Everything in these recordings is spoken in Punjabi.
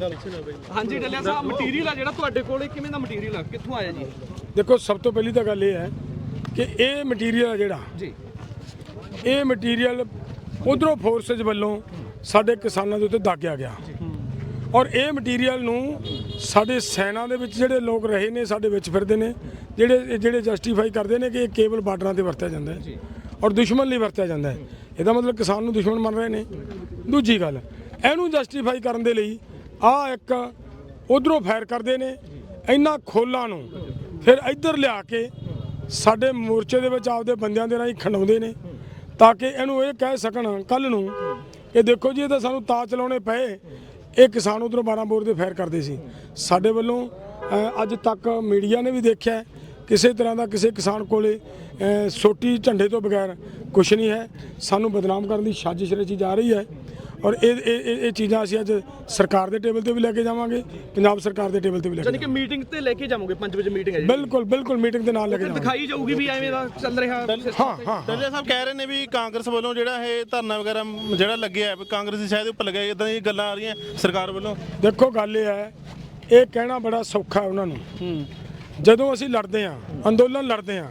ਹਾਂਜੀ ਡੱਲਿਆ ਸਾਹਿਬ ਮਟੀਰੀਅਲ ਆ ਜਿਹੜਾ ਤੁਹਾਡੇ ਕੋਲ ਇਹ ਕਿਵੇਂ ਦਾ ਮਟੀਰੀਅਲ ਆ? ਕਿੱਥੋਂ ਆਇਆ ਜੀ? ਦੇਖੋ ਸਭ ਤੋਂ ਪਹਿਲੀ ਤਾਂ ਗੱਲ ਇਹ ਹੈ ਕਿ ਇਹ ਮਟੀਰੀਅਲ ਆ ਜਿਹੜਾ। ਜੀ। ਇਹ ਮਟੀਰੀਅਲ ਉਧਰੋਂ ਫੋਰਸਸ ਵੱਲੋਂ ਸਾਡੇ ਕਿਸਾਨਾਂ ਦੇ ਉੱਤੇ ਦਾਗਿਆ ਗਿਆ। ਔਰ ਇਹ ਮਟੀਰੀਅਲ ਨੂੰ ਸਾਡੇ ਸੈਨਾ ਦੇ ਵਿੱਚ ਜਿਹੜੇ ਲੋਕ ਰਹੇ ਨੇ ਸਾਡੇ ਵਿੱਚ ਫਿਰਦੇ ਨੇ ਜਿਹੜੇ ਜਿਹੜੇ ਜਸਟੀਫਾਈ ਕਰਦੇ ਨੇ ਕਿ ਇਹ ਕੇਵਲ ਬਾਰਡਰਾਂ ਤੇ ਵਰਤਿਆ ਜਾਂਦਾ ਹੈ ਔਰ ਦੁਸ਼ਮਣ ਲਈ ਵਰਤਿਆ ਜਾਂਦਾ ਹੈ। ਇਹਦਾ ਮਤਲਬ ਕਿਸਾਨ ਨੂੰ ਦੁਸ਼ਮਣ ਮੰਨ ਰਹੇ ਨੇ। ਦੂਜੀ ਗੱਲ ਇਹਨੂੰ ਜਸਟੀਫਾਈ ਕਰਨ ਦੇ ਲਈ ਆ ਇੱਕ ਉਧਰੋਂ ਫਾਇਰ ਕਰਦੇ ਨੇ ਇਹਨਾਂ ਖੋਲਾਂ ਨੂੰ। ਫਿਰ ਇੱਧਰ ਲਿਆ ਕੇ ਸਾਡੇ ਮੋਰਚੇ ਦੇ ਵਿੱਚ ਆਪਦੇ ਬੰਦਿਆਂ ਦੇ ਰਾਹੀਂ ਖੰਡਾਉਂਦੇ ਨੇ ਤਾਂ ਕਿ ਇਹਨੂੰ ਇਹ ਕਹਿ ਸਕਣ ਕੱਲ ਨੂੰ ਕਿ ਦੇਖੋ ਜੀ, ਇਹ ਤਾਂ ਸਾਨੂੰ ਤਾਂ ਚਲਾਉਣੇ ਪਏ। ਇਹ ਕਿਸਾਨ ਉਧਰੋਂ 12 ਬੋਰ ਦੇ ਫਾਇਰ ਕਰਦੇ ਸੀ। ਸਾਡੇ ਵੱਲੋਂ ਅੱਜ ਤੱਕ ਮੀਡੀਆ ਨੇ ਵੀ ਦੇਖਿਆ ਕਿਸੇ ਤਰ੍ਹਾਂ ਦਾ ਕਿਸੇ ਕਿਸਾਨ ਕੋਲੇ ਸੋਟੀ ਝੰਡੇ ਤੋਂ ਬਗੈਰ ਕੁਝ ਨਹੀਂ ਹੈ। ਸਾਨੂੰ ਬਦਨਾਮ ਕਰਨ ਦੀ ਸਾਜ਼ਿਸ਼ ਰਚੀ ਜਾ ਰਹੀ ਹੈ। ਔਰ ਇਹ ਇਹ ਇਹ- ਇਹ ਚੀਜ਼ਾਂ ਅਸੀਂ ਅੱਜ ਸਰਕਾਰ ਦੇ ਟੇਬਲ ਤੇ ਵੀ ਲੈ ਕੇ ਜਾਵਾਂਗੇ ਪੰਜਾਬ ਸਰਕਾਰ ਦੇ ਟੇਬਲ ਤੇ ਵੀ ਲੈ ਕੇ ਯਾਨੀ ਕਿ ਮੀਟਿੰਗ ਤੇ ਲੈ ਕੇ ਜਾਵਾਂਗੇ 5 ਵਜੇ ਮੀਟਿੰਗ ਹੈ ਜੀ। ਬਿਲਕੁਲ ਬਿਲਕੁਲ ਮੀਟਿੰਗ ਦੇ ਨਾਲ ਲੈ ਕੇ ਜਾਵਾਂਗੇ। ਦਿਖਾਈ ਜਾਊਗੀ ਵੀ ਐਵੇਂ ਦਾ ਚੱਲ ਰਿਹਾ system। ਹਾਂ ਹਾਂ ਡੱਲੇ ਸਾਹਿਬ ਕਹਿ ਰਹੇ ਨੇ ਵੀ ਕਾਂਗਰਸ ਵੱਲੋਂ ਜਿਹੜਾ ਇਹ ਧਰਨਾ ਵਗੈਰਾ ਜਿਹੜਾ ਲੱਗਿਆ ਹੈ ਵੀ ਕਾਂਗਰਸ ਦੀ ਸ਼ਾਇਦ ਉੱਪਰ ਲੱਗਿਆ ਇਦਾਂ ਦੀਆਂ ਗੱਲਾਂ ਆ ਰਹੀਆਂ ਸਰਕਾਰ ਵੱਲੋਂ। ਦੇਖੋ ਗੱਲ ਇਹ ਹੈ ਇਹ ਕਹਿਣਾ ਬੜਾ ਸੌਖਾ ਹੈ ਉਹਨਾਂ ਨੂੰ। ਜਦੋਂ ਅਸੀਂ ਲੜਦੇ ਹਾਂ ਅੰਦੋਲਨ ਲੜਦੇ ਹਾਂ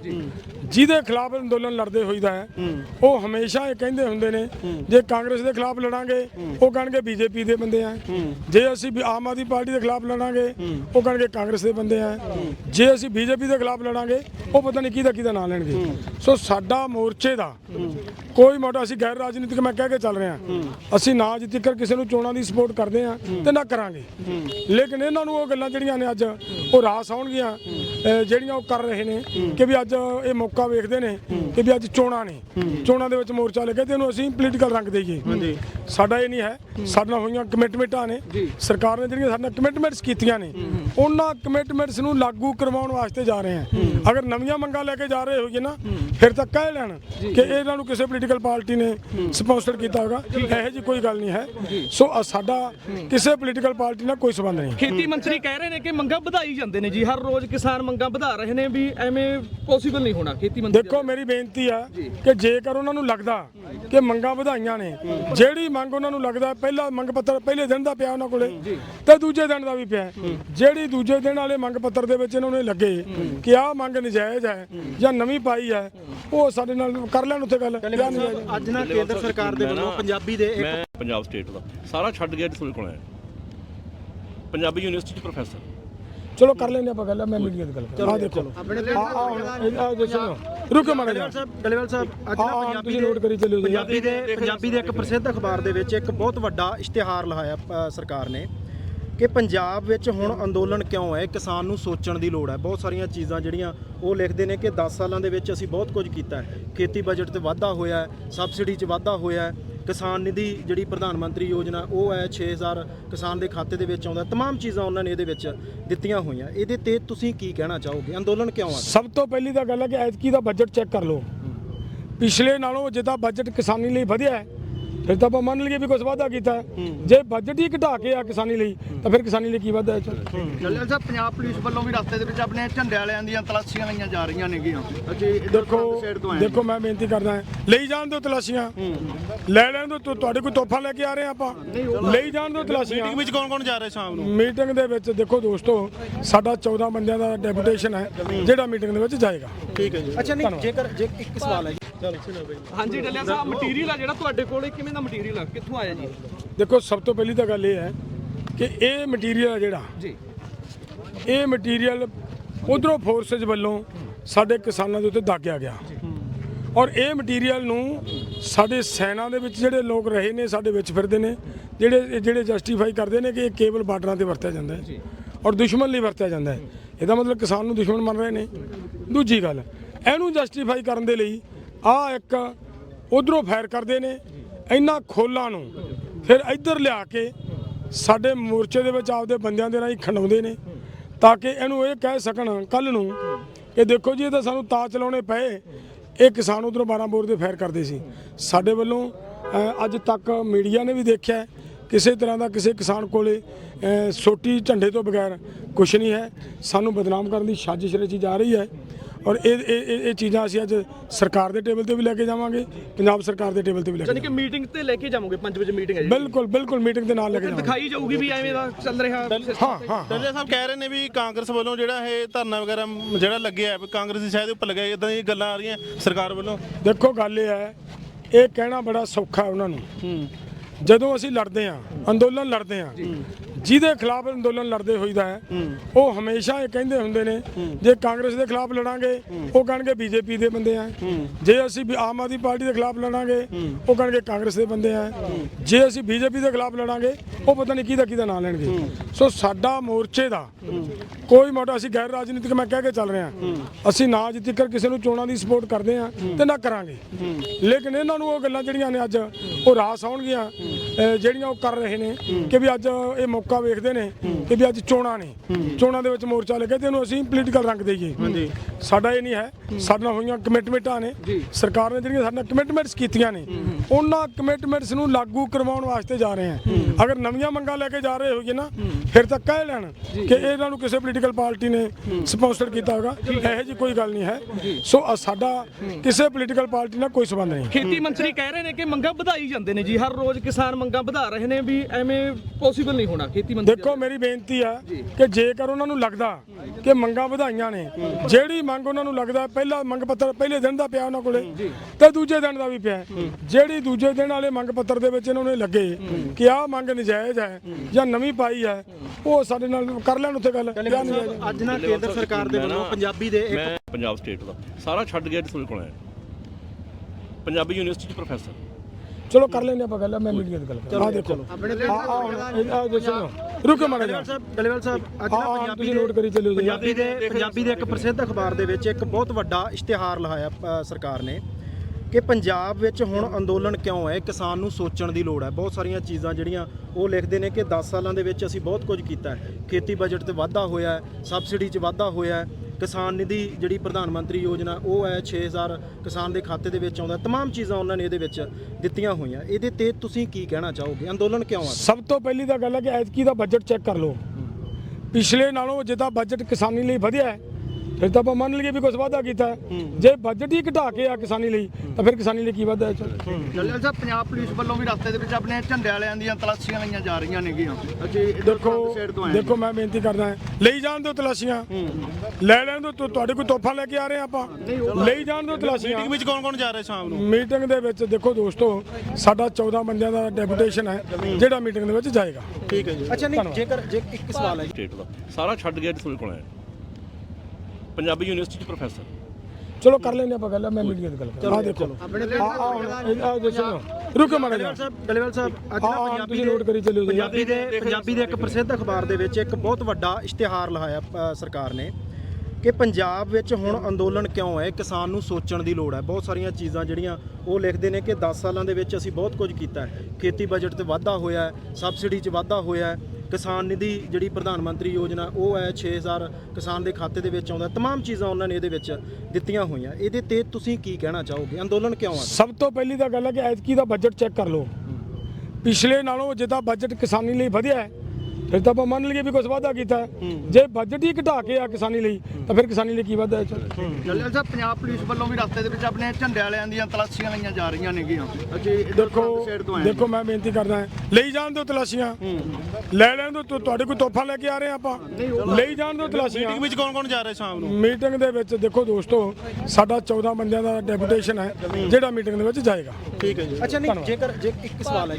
ਜਿਹਦੇ ਖਿਲਾਫ ਅੰਦੋਲਨ ਲੜਦੇ ਹੋਈਦਾ ਹੈ, ਉਹ ਹਮੇਸ਼ਾ ਇਹ ਕਹਿੰਦੇ ਹੁੰਦੇ ਨੇ, ਜੇ ਕਾਂਗਰਸ ਦੇ ਖਿਲਾਫ ਲੜਾਂਗੇ, ਉਹ ਕਹਿਣਗੇ ਬੀਜੇਪੀ ਦੇ ਬੰਦੇ ਆ। ਜੇ ਅਸੀਂ ਆਮ ਆਦਮੀ ਪਾਰਟੀ ਦੇ ਖਿਲਾਫ ਲੜਾਂਗੇ, ਉਹ ਕਹਿਣਗੇ ਕਾਂਗਰਸ ਦੇ ਬੰਦੇ ਆ। ਜੇ ਅਸੀਂ ਬੀਜੇਪੀ ਦੇ ਖਿਲਾਫ ਲੜਾਂਗੇ, ਉਹ ਪਤਾ ਨਹੀਂ ਕਿਹਦਾ ਕਿਹਦਾ ਨਾਂ ਲੈਣਗੇ। ਸੋ ਸਾਡਾ ਮੋਰਚੇ ਦਾ ਕੋਈ ਮੋਟਾ ਅਸੀਂ ਗੈਰ ਰਾਜਨੀਤਿਕ ਮੈਂ ਕਹਿ ਕੇ ਚੱਲ ਰਿਹਾ। ਅਸੀਂ ਨਾ ਅੱਜ ਤੱਕ ਕਿਸੇ ਨੂੰ ਚੋਣਾਂ ਦੀ ਸਪੋਰਟ ਕਰਦੇ ਹਾਂ ਤੇ ਨਾ ਕਰਾਂਗੇ। ਲੇਕਿਨ ਇਹਨਾਂ ਨੂੰ ਉਹ ਗੱਲਾਂ ਜਿਹੜੀਆਂ ਨੇ ਅੱਜ ਉਹ ਰਾਸ ਆਉਣਗੀਆਂ ਜਿਹੜੀਆਂ ਉਹ ਕਰ ਰਹੇ ਨੇ ਕਿ ਵੀ ਅੱਜ ਇਹ ਮੌਕਾ ਵੇਖਦੇ ਨੇ ਕਿ ਵੀ ਅੱਜ ਚੋਣਾਂ ਨੇ। ਚੋਣਾਂ ਦੇ ਵਿੱਚ ਮੋਰਚਾ ਲੱਗੇ ਤੇ ਇਹਨੂੰ ਅਸੀਂ ਪੋਲੀਟੀਕਲ ਰੰਗ ਦੇਈਏ। ਸਾਡਾ ਇਹ ਨਹੀਂ ਹੈ। ਸਾਡੇ ਨਾਲ ਹੋਈਆਂ ਕਮਿਟਮੈਂਟਾਂ ਨੇ। ਸਰਕਾਰ ਨੇ ਜਿਹੜੀਆਂ ਸਾਡੇ ਨਾਲ ਕਮਿਟਮੈਂਟਸ ਕੀਤੀਆਂ ਨੇ ਉਹਨਾਂ ਕਮਿਟਮੈਂਟਸ ਨੂੰ ਲਾਗੂ ਕਰਵਾਉਣ ਵਾਸਤੇ ਜਾ ਰਹੇ ਹਾਂ। ਅਗਰ ਨਵੀਆਂ ਮੰਗਾਂ ਲੈ ਕੇ ਜਾ ਰਹੇ ਹੋਈਏ ਨਾ ਫਿਰ ਤਾਂ ਕਹਿ ਲੈਣ ਕਿ ਇਹਨਾਂ ਨੂੰ ਕਿਸੇ ਪੋਲੀਟੀਕਲ ਪਾਰਟੀ ਨੇ ਸਪਾਂਸਰ ਕੀਤਾ ਹੋਗਾ। ਇਹੋ ਜੀ ਕੋਈ ਗੱਲ ਨਹੀਂ ਹੈ। ਸੋ ਸਾਡਾ ਕਿਸੇ ਪੋਲੀਟੀਕਲ ਪਾਰਟੀ ਨਾਲ ਕੋਈ ਸਬੰਧ ਨਹੀਂ। ਖੇਤੀ ਮੰਤਰੀ ਕਹਿ ਰਹੇ ਨੇ ਕਿ ਮੰਗਾਂ ਵਧਾਈ ਜਾਂਦੇ ਨੇ ਜੀ। ਹਰ ਰੋਜ਼ ਕਿਸਾਨ ਮੰਗਾਂ ਵਧਾ ਰਹੇ ਨੇ ਵੀ ਐਵੇਂ ਪੋਸੀਬਲ ਨਹੀਂ ਹੋਣਾ। ਖੇਤੀ ਮੰਤਰੀ ਦੇਖੋ ਮੇਰੀ ਬੇਨਤੀ ਆ ਕਿ ਜੇਕਰ ਉਹਨਾਂ ਨੂੰ ਲੱਗਦਾ ਕਿ ਮੰਗਾਂ ਵਧਾਈਆਂ ਨੇ ਜਿਹੜੀ ਮੰਗ ਉਹਨਾਂ ਨੂੰ ਲੱਗਦਾ ਪਹਿਲਾ ਮੰਗ ਪੱਤਰ ਪਹਿਲੇ ਦਿਨ ਦਾ ਪਿਆ ਉਹਨਾਂ ਕੋਲੇ ਤੇ ਦੂਜੇ ਦਿਨ ਦਾ ਵੀ ਪਿਆ। ਜਿਹੜੀ ਦੂਜੇ ਦਿਨ ਵਾਲੇ ਮੰਗ ਪੱਤਰ ਦੇ ਵਿੱਚ ਇਹਨਾਂ ਨੂੰ ਲੱਗੇ ਕਿ ਆਹ ਮੰਗ ਨਜਾਇਜ਼ ਹੈ ਜਾਂ ਨਵੀਂ ਪਾਈ ਹੈ ਉਹ ਸਾਡੇ ਨਾਲ ਕਰ ਲੈਣ ਉੱਥੇ ਗੱਲ? ਅੱਜ ਨਾ ਕੇਂਦਰ ਸਰਕਾਰ ਦੇ ਵੱਲੋਂ ਪੰਜਾਬੀ ਦੇ ਇੱਕ ਪੰਜਾਬ ਸਟੇਟ ਦਾ ਸਾਰਾ ਛੱਡ ਗਿਆ ਤੁਹਾਡੇ ਕੋਲ ਆਇਆ। ਪੰਜਾਬੀ ਯੂਨੀਵਰਸਿਟੀ ਪ੍ਰੋਫੈਸਰ ਚਲੋ ਕਰ ਲੈਂਦੇ ਆਪਾਂ ਗੱਲ ਮੈਂ ਮੀਡੀਆ ਦੀ ਗੱਲ ਕਰ ਆ ਦੇਖੋ। ਆ ਦੇਖੋ ਰੁਕੋ ਮਾੜਾ ਜਿਹਾ। ਸਾਹਿਬ ਡਲੇਵਾਲ ਸਾਹਿਬ ਅੱਜ ਨਾ ਹਾਂ, ਪੰਜਾਬੀ ਤੁਸੀਂ ਦੇ note ਕਰੀ ਚੱਲਿਓ ਜੀ। ਪੰਜਾਬੀ ਦੇ ਪੰਜਾਬੀ ਦੇ ਇੱਕ ਪ੍ਰਸਿੱਧ ਅਖਬਾਰ ਦੇ ਵਿੱਚ ਇੱਕ ਬਹੁਤ ਵੱਡਾ ਇਸ਼ਤਿਹਾਰ ਲਹਾਇਆ ਸਰਕਾਰ ਨੇ ਕਿ ਪੰਜਾਬ ਵਿੱਚ ਹੁਣ ਅੰਦੋਲਨ ਕਿਉਂ ਹੈ? ਕਿਸਾਨ ਨੂੰ ਸੋਚਣ ਦੀ ਲੋੜ ਹੈ। ਬਹੁਤ ਸਾਰੀਆਂ ਚੀਜ਼ਾਂ ਜਿਹੜੀਆਂ ਉਹ ਲਿਖਦੇ ਨੇ ਕਿ 10 ਸਾਲਾਂ ਦੇ ਵਿੱਚ ਅਸੀਂ ਬਹੁਤ ਕੁਝ ਕੀਤਾ ਹੈ। ਖੇਤੀ ਬਜਟ ਤੇ ਵਾਧਾ ਹੋਇਆ ਹੈ ਸਬਸਿਡੀ 'ਚ ਵਾਧਾ ਹੋਇਆ ਹੈ। ਕਿਸਾਨ ਨਿਧੀ ਜਿਹੜੀ ਪ੍ਰਧਾਨ ਮੰਤਰੀ ਯੋਜਨਾ ਉਹ ਹੈ 6000 ਕਿਸਾਨ ਦੇ ਖਾਤੇ ਦੇ ਵਿੱਚ ਆਉਂਦਾ तमाम ਚੀਜ਼ਾਂ ਉਹਨਾਂ ਨੇ ਇਹਦੇ ਵਿੱਚ ਦਿੱਤੀਆਂ ਹੋਈਆਂ ਇਹਦੇ ਤੇ ਤੁਸੀਂ ਕੀ ਕਹਿਣਾ ਚਾਹੋਗੇ ਅੰਦੋਲਨ ਕਿਉਂ ਆ ਸਭ ਤੋਂ ਪਹਿਲੀ ਤਾਂ ਗੱਲ ਹੈ ਕਿ ਐਤਕੀ ਦਾ ਬਜਟ ਚੈੱਕ ਕਰ ਲਓ ਪਿਛਲੇ ਨਾਲੋਂ ਜਿੱਦਾਂ ਬਜਟ ਕਿਸਾਨੀ ਲਈ ਵਧਿਆ ਹੈ ਫਿਰ ਤਾਂ ਆਪਾਂ ਮੰਨ ਲਈਏ ਵੀ ਕੁਝ ਵਾਧਾ ਕੀਤਾ। ਹੈ। ਜੇ ਬਜਟ ਹੀ ਘਟਾ ਕੇ ਆ ਕਿਸਾਨੀ ਲਈ ਤਾਂ ਫਿਰ ਕਿਸਾਨੀ ਲਈ ਕੀ ਵਾਧਾ ਹੈ? ਚਲ। ਜੱਲਿਆਲ ਸਾਹਿਬ ਪੰਜਾਬ ਪੁਲਿਸ ਵੱਲੋਂ ਵੀ ਰਸਤੇ ਦੇ ਵਿੱਚ ਆਪਣੇ ਝੰਡੇ ਵਾਲਿਆਂ ਦੀਆਂ ਤਲਾਸ਼ੀਆਂ ਲਈਆਂ ਜਾ ਰਹੀਆਂ ਨੇਗੀਆਂ। ਅਸੀਂ ਇੱਧਰ ਦੇਖੋ side ਤੋਂ ਆਏ ਦੇਖੋ ਮੈਂ ਬੇਨਤੀ ਕਰਦਾ ਹਾਂ, ਲਈ ਜਾਣ ਦਿਓ ਤਲਾਸ਼ੀਆਂ। ਲੈ ਲੈਣ ਦਿਓ ਤੁ- ਤੁਹਾਡੇ ਕੋਈ ਤੋਹਫਾ ਲੈ ਕੇ ਆ ਰਹੇ ਹਾਂ ਆਪਾਂ। ਲਈ ਜਾਣ ਦਿਓ ਤਲਾਸ਼ੀਆਂ। ਮੀਟਿੰਗ ਵਿੱਚ ਕੌਣ ਕੌਣ ਜਾ ਰਿਹਾ ਸ਼ਾਮ ਨੂੰ? ਮੀਟਿੰਗ ਦੇ ਵਿੱਚ ਦੇਖੋ ਦੋਸਤੋ ਸਾਡਾ 14 ਬੰਦਿਆਂ ਦਾ ਡੈਪੂਟੇਸ਼ਨ ਹੈ ਜਿਹੜਾ ਮੀਟਿੰਗ ਦੇ ਵਿੱਚ ਜਾਏਗਾ। ਠੀਕ ਹੈ ਜੀ। ਅੱਛਾ ਨਹੀਂ ਜੇਕਰ ਜੇ ਇੱਕ ਸਵਾਲ ਹੈ ਜੀ। ਹਾਂਜੀ ਡੱਲਿਆ ਸਾਹਿਬ ਮਟੀਰੀਅਲ ਆ ਜਿਹੜਾ ਤੁਹਾਡੇ ਕੋਲ ਇਹ ਕਿਵੇਂ ਦਾ ਮਟੀਰੀਅਲ ਆ? ਕਿੱਥੋਂ ਆਇਆ ਜੀ? ਦੇਖੋ ਸਭ ਤੋਂ ਪਹਿਲੀ ਤਾਂ ਗੱਲ ਇਹ ਹੈ ਕਿ ਇਹ ਮਟੀਰੀਅਲ ਆ ਜਿਹੜਾ ਜੀ। ਇਹ ਮਟੀਰੀਅਲ ਉਧਰੋਂ ਫੋਰਸਸ ਵੱਲੋਂ ਸਾਡੇ ਕਿਸਾਨਾਂ ਦੇ ਉੱਤੇ ਦਾਗਿਆ ਗਿਆ। ਔਰ ਇਹ ਮਟੀਰੀਅਲ ਨੂੰ ਸਾਡੇ ਸੈਨਾ ਦੇ ਵਿੱਚ ਜਿਹੜੇ ਲੋਕ ਰਹੇ ਨੇ ਸਾਡੇ ਵਿੱਚ ਫਿਰਦੇ ਨੇ ਜਿਹੜੇ ਜਿਹੜੇ ਜਸਟੀਫਾਈ ਕਰਦੇ ਨੇ ਕਿ ਇਹ ਕੇਵਲ ਬਾਰਡਰਾਂ ਤੇ ਵਰਤਿਆ ਜਾਂਦਾ ਹੈ। ਔਰ ਦੁਸ਼ਮਣ ਲਈ ਵਰਤਿਆ ਜਾਂਦਾ ਹੈ। ਇਹਦਾ ਮਤਲਬ ਕਿਸਾਨ ਨੂੰ ਦੁਸ਼ਮਣ ਮੰਨ ਰਹੇ ਨੇ। ਦੂਜੀ ਗੱਲ, ਇਹਨੂੰ ਜਸਟੀਫਾਈ ਕਰਨ ਦੇ ਲਈ ਆ ਇੱਕ ਉਧਰੋਂ ਫਾਇਰ ਕਰਦੇ ਨੇ, ਇਹਨਾਂ ਖੋਲਾਂ ਨੂੰ ਫਿਰ ਇੱਧਰ ਲਿਆ ਕੇ ਸਾਡੇ ਮੋਰਚੇ ਦੇ ਵਿੱਚ ਆਪਦੇ ਬੰਦਿਆਂ ਦੇ ਰਾਹੀਂ ਖੰਡਾਉਂਦੇ ਨੇ ਤਾਂ ਕਿ ਇਹਨੂੰ ਇਹ ਕਹਿ ਸਕਣ ਕੱਲ ਨੂੰ ਕਿ ਦੇਖੋ ਜੀ, ਇਹ ਤਾਂ ਸਾਨੂੰ ਤਾਂ ਚਲਾਉਣੇ ਪਏ। ਇਹ ਕਿਸਾਨ ਉਧਰੋਂ 12 ਬੋਰ ਦੇ ਫਾਇਰ ਕਰਦੇ ਸੀ। ਸਾਡੇ ਵੱਲੋਂ ਅੱਜ ਤੱਕ ਮੀਡੀਆ ਨੇ ਵੀ ਦੇਖਿਆ ਕਿਸੇ ਤਰ੍ਹਾਂ ਦਾ ਕਿਸੇ ਕਿਸਾਨ ਕੋਲੇ ਸੋਟੀ ਝੰਡੇ ਤੋਂ ਬਗੈਰ ਕੁਝ ਨਹੀਂ ਹੈ। ਸਾਨੂੰ ਬਦਨਾਮ ਕਰਨ ਦੀ ਸਾਜ਼ਿਸ਼ ਰਚੀ ਜਾ ਰਹੀ ਹੈ। ਔਰ ਇਹ ਇਹ ਇਹ- ਚੀਜ਼ਾਂ ਅਸੀਂ ਅੱਜ ਸਰਕਾਰ ਦੇ ਟੇਬਲ ਤੇ ਵੀ ਲੈ ਕੇ ਜਾਵਾਂਗੇ ਪੰਜਾਬ ਸਰਕਾਰ ਦੇ ਟੇਬਲ ਤੇ ਵੀ ਲੈ ਕੇ ਯਾਨੀ ਕਿ ਮੀਟਿੰਗ ਤੇ ਲੈ ਕੇ ਜਾਵਾਂਗੇ? 5 ਵਜੇ ਮੀਟਿੰਗ ਹੈ ਜੀ। ਬਿਲਕੁਲ ਬਿਲਕੁਲ ਮੀਟਿੰਗ ਦੇ ਨਾਲ ਲੈ ਕੇ ਜਾਵਾਂਗੇ। ਦਿਖਾਈ ਜਾਊਗੀ ਵੀ ਐਵੇਂ ਦਾ ਚੱਲ ਰਿਹਾ ਹਾਂ ਹਾਂ ਡੱਲੇ ਸਾਹਿਬ ਕਹਿ ਰਹੇ ਨੇ ਵੀ ਕਾਂਗਰਸ ਵੱਲੋਂ ਜਿਹੜਾ ਇਹ ਧਰਨਾ ਵਗੈਰਾ ਜਿਹੜਾ ਲੱਗਿਆ ਹੈ ਵੀ ਕਾਂਗਰਸ ਦੀ ਸ਼ਾਇਦ ਉੱਪਰ ਲੱਗਿਆ ਇਦਾਂ ਦੀਆਂ ਗੱਲਾਂ ਆ ਰਹੀਆਂ ਸਰਕਾਰ ਵੱਲੋਂ। ਦੇਖੋ ਗੱਲ ਇਹ ਹੈ ਇਹ ਕਹਿਣਾ ਬੜਾ ਸੌਖਾ ਹੈ ਉਹਨਾਂ ਨੂੰ। ਜਦੋਂ ਅਸੀਂ ਲੜਦੇ ਆਂ ਅੰਦੋਲਨ ਲੜਦੇ ਆਂ ਜਿਹਦੇ ਖਿਲਾਫ ਅੰਦੋਲਨ ਲੜਦੇ ਹੋਈਦਾ ਹੈ ਉਹ ਹਮੇਸ਼ਾ ਇਹ ਕਹਿੰਦੇ ਹੁੰਦੇ ਨੇ ਜੇ ਕਾਂਗਰਸ ਦੇ ਖਿਲਾਫ ਲੜਾਂਗੇ ਉਹ ਕਹਿਣਗੇ ਬੀਜੇਪੀ ਦੇ ਬੰਦੇ ਆ। ਜੇ ਅਸੀਂ ਆਮ ਆਦਮੀ ਪਾਰਟੀ ਦੇ ਖਿਲਾਫ ਲੜਾਂਗੇ ਉਹ ਕਹਿਣਗੇ ਕਾਂਗਰਸ ਦੇ ਬੰਦੇ ਆ। ਜੇ ਅਸੀਂ ਬੀਜੇਪੀ ਦੇ ਖਿਲਾਫ ਲੜਾਂਗੇ ਉਹ ਪਤਾ ਨਹੀਂ ਕਿਹਦਾ ਕਿਹਦਾ ਨਾਂ ਲੈਣਗੇ। ਸੋ ਸਾਡਾ ਮੋਰਚੇ ਦਾ ਕੋਈ ਮੋਟਾ ਅਸੀਂ ਗੈਰ ਰਾਜਨੀਤਿਕ ਮੈਂ ਕਹਿ ਕੇ ਚੱਲ ਰਿਹਾ। ਅਸੀਂ ਨਾ ਜਿੱਤੀ ਕਰ ਕਿਸੇ ਨੂੰ ਚੋਣਾਂ ਦੀ ਸਪੋਰਟ ਕਰਦੇ ਆ ਤੇ ਨਾ ਕਰਾਂਗੇ। ਲੇਕਿਨ ਇਹਨਾਂ ਨੂੰ ਉਹ ਗੱਲਾਂ ਜਿਹੜੀਆਂ ਨੇ ਅੱਜ ਉਹ ਰਾਸ ਆਉਣਗੀਆਂ ਜਿਹੜੀਆਂ ਉਹ ਕਰ ਰਹੇ ਨੇ ਕਿ ਵੀ ਅੱਜ ਇਹ ਮੌਕਾ ਵੇਖਦੇ ਨੇ ਕਿ ਵੀ ਅੱਜ ਚੋਣਾਂ ਨੇ। ਚੋਣਾਂ ਦੇ ਵਿੱਚ ਮੋਰਚਾ ਲੱਗੇ ਤੇ ਇਹਨੂੰ ਅਸੀਂ ਪੋਲੀਟੀਕਲ ਰੰਗ ਦੇਈਏ। ਸਾਡਾ ਇਹ ਨਹੀਂ ਹੈ। ਸਾਡੇ ਨਾਲ ਹੋਈਆਂ ਕਮਿਟਮੈਂਟਾਂ ਨੇ। ਸਰਕਾਰ ਨੇ ਜਿਹੜੀਆਂ ਸਾਡੇ ਨਾਲ ਕਮਿਟਮੈਂਟਸ ਕੀਤੀਆਂ ਨੇ ਉਹਨਾਂ ਕਮਿਟਮੈਂਟਸ ਨੂੰ ਲਾਗੂ ਕਰਵਾਉਣ ਵਾਸਤੇ ਜਾ ਰਹੇ ਹਾਂ। ਅਗਰ ਨਵੀਆਂ ਮੰਗਾਂ ਲੈ ਕੇ ਜਾ ਰਹੇ ਹੋਈਏ ਨਾ ਫਿਰ ਤਾਂ ਕਹਿ ਲੈਣ ਕਿ ਇਹਨਾਂ ਨੂੰ ਕਿਸੇ ਪੋਲੀਟੀਕਲ ਪਾਰਟੀ ਨੇ ਸਪਾਂਸਰ ਕੀਤਾ ਹੋਗਾ ਇਹੋ ਜੀ ਕੋਈ ਗੱਲ ਨਹੀਂ ਹੈ। ਸੋ ਸਾਡਾ ਕਿਸੇ ਪੋਲੀਟੀਕਲ ਪਾਰਟੀ ਨਾਲ ਕੋਈ ਸਬੰਧ ਨਹੀਂ। ਖੇਤੀ ਮੰਤਰੀ ਕਹਿ ਰਹੇ ਨੇ ਕਿ ਮੰਗਾਂ ਵਧਾਈ ਜਾਂਦੇ ਨੇ ਜੀ। ਹਰ ਰੋਜ਼ ਕਿਸਾਨ ਮੰਗਾਂ ਵਧਾ ਰਹੇ ਨੇ ਵੀ ਐਵੇਂ ਪੋਸੀਬਲ ਨਹੀਂ ਹੋਣਾ। ਖੇਤੀ ਮੰਤਰੀ ਦੇਖੋ ਮੇਰੀ ਬੇਨਤੀ ਹੈ ਕਿ ਜੇਕਰ ਉਹਨਾਂ ਨੂੰ ਲੱਗਦਾ ਕਿ ਮੰਗਾਂ ਵਧਾਈਆਂ ਨੇ ਜਿਹੜੀ ਮੰਗ ਉਹਨਾਂ ਨੂੰ ਲੱਗਦਾ ਪਹਿਲਾ ਮੰਗ ਪੱਤਰ ਪਹਿਲੇ ਦਿਨ ਦਾ ਪਿਆ ਉਹਨਾਂ ਕੋਲੇ ਤੇ ਦੂਜੇ ਦਿਨ ਦਾ ਵੀ ਪਿਆ। ਜਿਹੜੀ ਦੂਜੇ ਦਿਨ ਵਾਲੇ ਮੰਗ ਪੱਤਰ ਦੇ ਵਿੱਚ ਇਹਨਾਂ ਨੂੰ ਲੱਗੇ ਕਿ ਆਹ ਮੰਗ ਨਜਾਇਜ਼ ਹੈ ਜਾਂ ਨਵੀਂ ਪਾਈ ਹੈ ਉਹ ਸਾਡੇ ਨਾਲ ਕਰ ਲੈਣ ਉੱਥੇ ਗੱਲ? ਅੱਜ ਨਾ ਕੇਂਦਰ ਸਰਕਾਰ ਦੇ ਵੱਲੋਂ ਪੰਜਾਬੀ ਦੇ ਇੱਕ ਪੰਜਾਬ ਸਟੇਟ ਦਾ ਸਾਰਾ ਛੱਡ ਗਿਆ ਤੁਹਾਡੇ ਕੋਲ ਆਇਆ ਪੰਜਾਬੀ ਯੂਨੀਵਰਸਿਟੀ ਚ ਪ੍ਰੋਫੈਸਰ। ਚਲੋ ਕਰ ਲੈਂਦੇ ਆਪਾਂ ਗੱਲ ਮੈਂ ਮੀਡੀਆ ਦੀ ਗੱਲ ਕਰ ਆਹ ਦੇਖੋ। ਇਹ- ਆਹ ਦੇਖੋ ਰੁਕੋ ਮਾੜਾ ਜਿਹਾ। ਡਲੇਵਾਲ ਸਾਹਿਬ ਡਲੇਵਾਲ ਸਾਹਿਬ ਅੱਜ ਨਾ ਪੰਜਾਬੀ note ਕਰੀ ਚੱਲਿਓ ਜੀ। ਪੰਜਾਬੀ ਦੇ ਪੰਜਾਬੀ ਦੇ ਇੱਕ ਪ੍ਰਸਿੱਧ ਅਖਬਾਰ ਦੇ ਵਿੱਚ ਇੱਕ ਬਹੁਤ ਵੱਡਾ ਇਸ਼ਤਿਹਾਰ ਲਹਾਇਆ ਸਰਕਾਰ ਨੇ ਕਿ ਪੰਜਾਬ ਵਿੱਚ ਹੁਣ ਅੰਦੋਲਨ ਕਿਉਂ ਹੈ? ਕਿਸਾਨ ਨੂੰ ਸੋਚਣ ਦੀ ਲੋੜ ਹੈ। ਬਹੁਤ ਸਾਰੀਆਂ ਚੀਜ਼ਾਂ ਜਿਹੜੀਆਂ ਉਹ ਲਿਖਦੇ ਨੇ ਕਿ 10 ਸਾਲਾਂ ਦੇ ਵਿੱਚ ਅਸੀਂ ਬਹੁਤ ਕੁਝ ਕੀਤਾ ਹੈ। ਖੇਤੀ ਬਜਟ ਤੇ ਵਾਧਾ ਹੋਇਆ ਹੈ ਸਬਸਿਡੀ 'ਚ ਵਾਧਾ ਹੋਇਆ ਹੈ। ਕਿਸਾਨ ਨਿਧੀ ਜਿਹੜੀ ਪ੍ਰਧਾਨ ਮੰਤਰੀ ਯੋਜਨਾ ਉਹ ਹੈ 6000 ਕਿਸਾਨ ਦੇ ਖਾਤੇ ਦੇ ਵਿੱਚ ਆਉਂਦਾ ਤਮਾਮ ਚੀਜ਼ਾਂ ਉਹਨਾਂ ਨੇ ਇਹਦੇ ਵਿੱਚ ਦਿੱਤੀਆਂ ਹੋਈਆਂ। ਇਹਦੇ ਤੇ ਤੁਸੀਂ ਕੀ ਕਹਿਣਾ ਚਾਹੋਗੇ? ਅੰਦੋਲਨ ਕਿਉਂ ਹੈ ਸਭ ਤੋਂ ਪਹਿਲੀ ਤਾਂ ਗੱਲ ਹੈ ਕਿ ਐਤਕੀ ਦਾ ਬਜਟ ਚੈੱਕ ਕਰ ਲਓ। ਪਿਛਲੇ ਨਾਲੋਂ ਜਿੱਦਾਂ ਬਜਟ ਕਿਸਾਨੀ ਲਈ ਵਧਿਆ ਹੈ ਫਿਰ ਤਾਂ ਆਪਾਂ ਮੰਨ ਲਈਏ ਵੀ ਕੁਝ ਵਾਧਾ ਕੀਤਾ ਹੈ। ਜੇ ਬਜਟ ਹੀ ਘਟਾ ਕੇ ਆ ਕਿਸਾਨੀ ਲਈ ਤਾਂ ਫਿਰ ਕਿਸਾਨੀ ਲਈ ਕੀ ਵਾਧਾ ਹੈ? ਚੱਲ। ਜੱਲਲ ਸਾਹਿਬ ਪੰਜਾਬ ਪੁਲਿਸ ਵੱਲੋਂ ਵੀ ਰਸਤੇ ਦੇ ਵਿੱਚ ਆਪਣੇ ਝੰਡੇ ਵਾਲਿਆਂ ਦੀਆਂ ਤਲਾਸ਼ੀਆਂ ਲਈਆਂ ਜਾ ਰਹੀਆਂ ਨੇਗੀਆਂ। ਅਸੀਂ ਇੱਧਰ ਦੇਖੋ ਦੇਖੋ ਮੈਂ ਬੇਨਤੀ ਕਰਦਾ ਹਾਂ ਲਈ ਜਾਣ ਦਿਓ ਤਲਾਸ਼ੀਆਂ। ਲੈ ਲੈਣ ਦਿਓ ਤੁ- ਤੁਹਾਡੇ ਕੋਈ ਤੋਹਫਾ ਲੈ ਕੇ ਆ ਰਹੇ ਹਾਂ ਆਪਾਂ। ਲਈ ਜਾਣ ਦਿਓ ਤਲਾਸ਼ੀਆਂ। ਮੀਟਿੰਗ ਵਿੱਚ ਕੌਣ ਕੌਣ ਜਾ ਰਿਹਾ ਸ਼ਾਮ ਨੂੰ? ਮੀਟਿੰਗ ਦੇ ਵਿੱਚ ਦੇਖੋ ਦੋਸਤੋ ਸਾਡਾ 14 ਬੰਦਿਆਂ ਦਾ ਡੈਪੂਟੇਸ਼ਨ ਹੈ ਜਿਹੜਾ ਮੀਟਿੰਗ ਦੇ ਵਿੱਚ ਜਾਏਗਾ। ਠੀਕ ਹੈ ਜੀ। ਅੱਛਾ ਨਹੀਂ ਜੇਕਰ ਜੇ ਇੱਕ ਸਵਾਲ ਹੈ। ਸਟੇਟ ਦਾ। ਸਾਰਾ ਛੱਡ ਗਿਆ ਤੁਹਾਡੇ ਕੋਲ ਆਇਆ। ਪੰਜਾਬੀ ਯੂਨੀਵਰਸਿਟੀ ਚ ਪ੍ਰੋਫੈਸਰ। ਚਲੋ ਕਰ ਲੈਂਦੇ ਆਪਾਂ ਗੱਲ ਮੈਂ ਮੀਡੀਆ ਦੀ ਗੱਲ ਕਰ ਦੇਖੋ ਆਹ ਦੇਖੋ ਰੁਕੋ ਮਾੜਾ ਜਿਹਾ। ਸਾਹਿਬ ਡਲੇਵਾਲ ਸਾਹਿਬ ਅੱਜ ਨਾ ਪੰਜਾਬੀ note ਕਰੀ ਚੱਲਿਓ। ਪੰਜਾਬੀ ਦੇ ਪੰਜਾਬੀ ਦੇ ਇੱਕ ਪ੍ਰਸਿੱਧ ਅਖਬਾਰ ਦੇ ਵਿੱਚ ਇੱਕ ਬਹੁਤ ਵੱਡਾ ਇਸ਼ਤਿਹਾਰ ਲਹਾਇਆ ਸਰਕਾਰ ਨੇ ਕਿ ਪੰਜਾਬ ਵਿੱਚ ਹੁਣ ਅੰਦੋਲਨ ਕਿਉਂ ਹੈ? ਕਿਸਾਨ ਨੂੰ ਸੋਚਣ ਦੀ ਲੋੜ ਹੈ। ਬਹੁਤ ਸਾਰੀਆਂ ਚੀਜ਼ਾਂ ਜਿਹੜੀਆਂ ਉਹ ਲਿਖਦੇ ਨੇ ਕਿ 10 ਸਾਲਾਂ ਦੇ ਵਿੱਚ ਅਸੀਂ ਬਹੁਤ ਕੁਝ ਕੀਤਾ ਹੈ। ਖੇਤੀ ਬਜਟ ਤੇ ਵਾਧਾ ਹੋਇਆ ਹੈ ਸਬਸਿਡੀ 'ਚ ਵਾਧਾ ਹੋਇਆ ਹੈ। ਕਿਸਾਨ ਨਿਧੀ ਜਿਹੜੀ ਪ੍ਰਧਾਨ ਮੰਤਰੀ ਯੋਜਨਾ ਉਹ ਹੈ 6000 ਕਿਸਾਨ ਦੇ ਖਾਤੇ ਦੇ ਵਿੱਚ ਆਉਂਦਾ। ਤਮਾਮ ਚੀਜ਼ਾਂ ਉਹਨਾਂ ਨੇ ਇਹਦੇ ਵਿੱਚ ਦਿੱਤੀਆਂ ਹੋਈਆਂ। ਇਹਦੇ ਤੇ ਤੁਸੀਂ ਕੀ ਕਹਿਣਾ ਚਾਹੋਗੇ? ਅੰਦੋਲਨ ਕਿਉਂ ਹੈ ਸਭ ਤੋਂ ਪਹਿਲੀ ਤਾਂ ਗੱਲ ਹੈ ਕਿ ਐਤਕੀ ਦਾ ਬਜਟ ਚੈੱਕ ਕਰ ਲਓ। ਪਿਛਲੇ ਨਾਲੋਂ ਜਿੱਦਾਂ ਬਜਟ ਕਿਸਾਨੀ ਲਈ ਵਧਿਆ ਹੈ ਫਿਰ ਤਾਂ ਆਪਾਂ ਮੰਨ ਲਈਏ ਵੀ ਕੁਝ ਵਾਧਾ ਕੀਤਾ। ਹੈ। ਜੇ ਬਜਟ ਹੀ ਘਟਾ ਕੇ ਆ ਕਿਸਾਨੀ ਲਈ ਤਾਂ ਫਿਰ ਕਿਸਾਨੀ ਲਈ ਕੀ ਵਾਧਾ ਹੈ? ਚੱਲ। ਜੱਲਲ ਸਾਹਿਬ ਪੰਜਾਬ ਪੁਲਿਸ ਵੱਲੋਂ ਵੀ ਰਸਤੇ ਦੇ ਵਿੱਚ ਆਪਣੇ ਝੰਡੇ ਵਾਲਿਆਂ ਦੀਆਂ ਤਲਾਸ਼ੀਆਂ ਲਈਆਂ ਜਾ ਰਹੀਆਂ ਨੇਗੀਆਂ। ਅਸੀਂ ਇੱਧਰ ਦੇਖੋ ਤੋਂ ਆਏ ਦੇਖੋ ਮੈਂ ਬੇਨਤੀ ਕਰਦਾ ਹਾਂ ਲਈ ਜਾਣ ਦਿਓ ਤਲਾਸ਼ੀਆਂ। ਲੈ ਲੈਣ ਦਿਓ ਤੁ- ਤੁਹਾਡੇ ਕੋਈ ਤੋਹਫਾ ਲੈ ਕੇ ਆ ਰਹੇ ਹਾਂ ਆਪਾਂ। ਲਈ ਜਾਣ ਦਿਓ ਤਲਾਸ਼ੀਆਂ। ਮੀਟਿੰਗ ਵਿੱਚ ਕੌਣ ਕੌਣ ਜਾ ਰਿਹਾ ਸ਼ਾਮ ਨੂੰ? ਮੀਟਿੰਗ ਦੇ ਵਿੱਚ ਦੇਖੋ ਦੋਸਤੋ ਸਾਡਾ 14 ਬੰਦਿਆਂ ਦਾ ਡੈਪੂਟੇਸ਼ਨ ਹੈ ਜਿਹੜਾ ਮੀਟਿੰਗ ਦੇ ਵਿੱਚ ਜਾਏਗਾ। ਠੀਕ ਹੈ ਜੀ। ਅੱਛਾ ਨਹੀਂ ਜੇਕਰ ਜੇ ਇੱਕ ਸਵਾਲ ਹੈ।